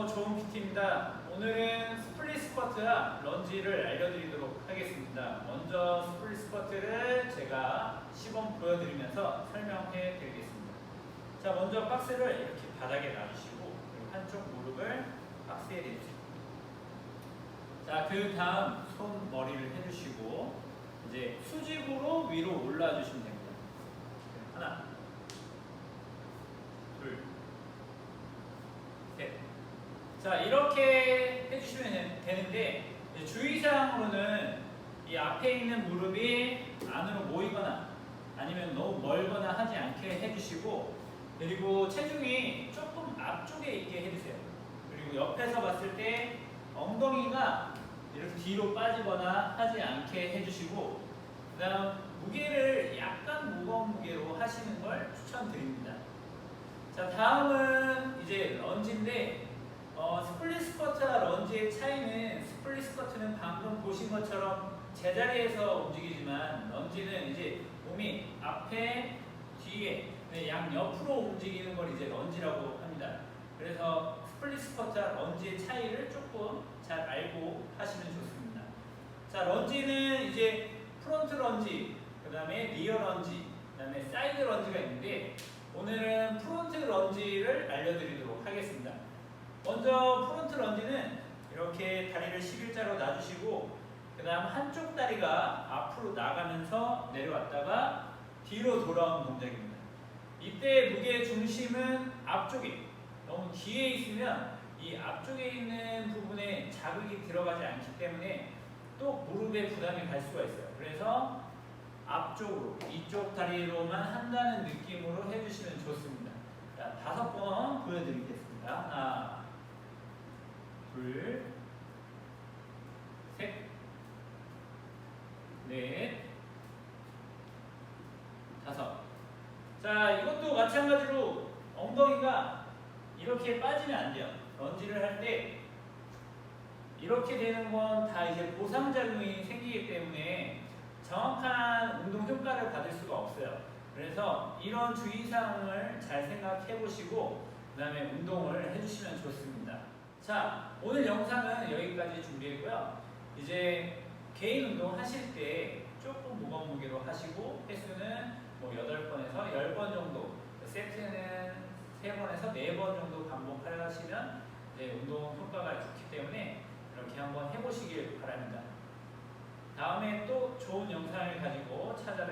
오늘은 스플릿 스쿼트와 런지를 알려드리도록 하겠습니다. 먼저 스플릿 스쿼트를 제가 시범 보여드리면서 설명해 드리겠습니다. 자, 먼저 박스를 이렇게 바닥에 놔주시고 한쪽 무릎을 박스에 대주세요. 자, 그 다음 손 머리를 해주시고 이제 수직으로 위로 올라주시면 됩니다. 하나, 둘, 셋. 자, 이렇게 해주시면 되- 되는데 주의사항으로는 이 앞에 있는 무릎이 안으로 모이거나 아니면 너무 멀거나 하지 않게 해주시고 그리고 체중이 조금 앞쪽에 있게 해주세요. 그리고 옆에서 봤을 때 엉덩이가 이렇게 뒤로 빠지거나 하지 않게 해주시고 그 다음 무게를 약간 무거운 무게로 하시는 걸 추천드립니다. 자 다음은 이제 런지인데 어, 스플릿 스쿼트와 런지의 차이는 스플릿 스쿼트는 방금 보신 것처럼 제자리에서 움직이지만 런지는 이제 몸이 앞에 뒤에 네, 양 옆으로 움직이는 걸 이제 런지라고 합니다. 그래서 스플릿 스쿼트와 런지의 차이를 조금 잘 알고 하시면 좋습니다. 자 런지는 이제 프론트 런지, 그 다음에 리어 런지, 그 다음에 사이드 런지가 있는데 오늘은 프론트 런지를 알려드리도록 하겠습니다. 먼저 프론트 런지는 이렇게 다리를 11자로 놔주시고 그 다음 한쪽 다리가 앞으로 나가면서 내려왔다가 뒤로 돌아오는 동작입니다. 이때 무게 중심은 앞쪽에 너무 뒤에 있으면 이 앞쪽에 있는 부분에 자극이 들어가지 않기 때문에 또 무릎에 부담이 갈 수가 있어요. 그래서 앞쪽으로 이쪽 다리로만 한다는 느낌으로 해주시면 좋습니다. 자, 다섯 번 보여드리겠습니다. 하나, 둘, 셋, 넷, 다섯. 자, 이것도 마찬가지로 엉덩이가 이렇게 빠지면 안 돼요. 런지를 할 때 이렇게 되는 건 다 이제 보상작용이 생기기 때문에 정확한 운동 효과를 받을 수가 없어요. 그래서 이런 주의사항을 잘 생각해 보시고 그 다음에 운동을 해주시면 좋습니다. 자, 오늘 영상은 여기까지 준비했고요. 이제 개인 운동 하실 때 조금 무거운 무게로 하시고 횟수는 뭐 8번에서 10번 정도 세트는 3번에서 4번 정도 반복하시면 이제 운동 효과가 좋기 때문에 이렇게 한번 해보시길 바랍니다. 다음에 또 좋은 영상을 가지고 찾아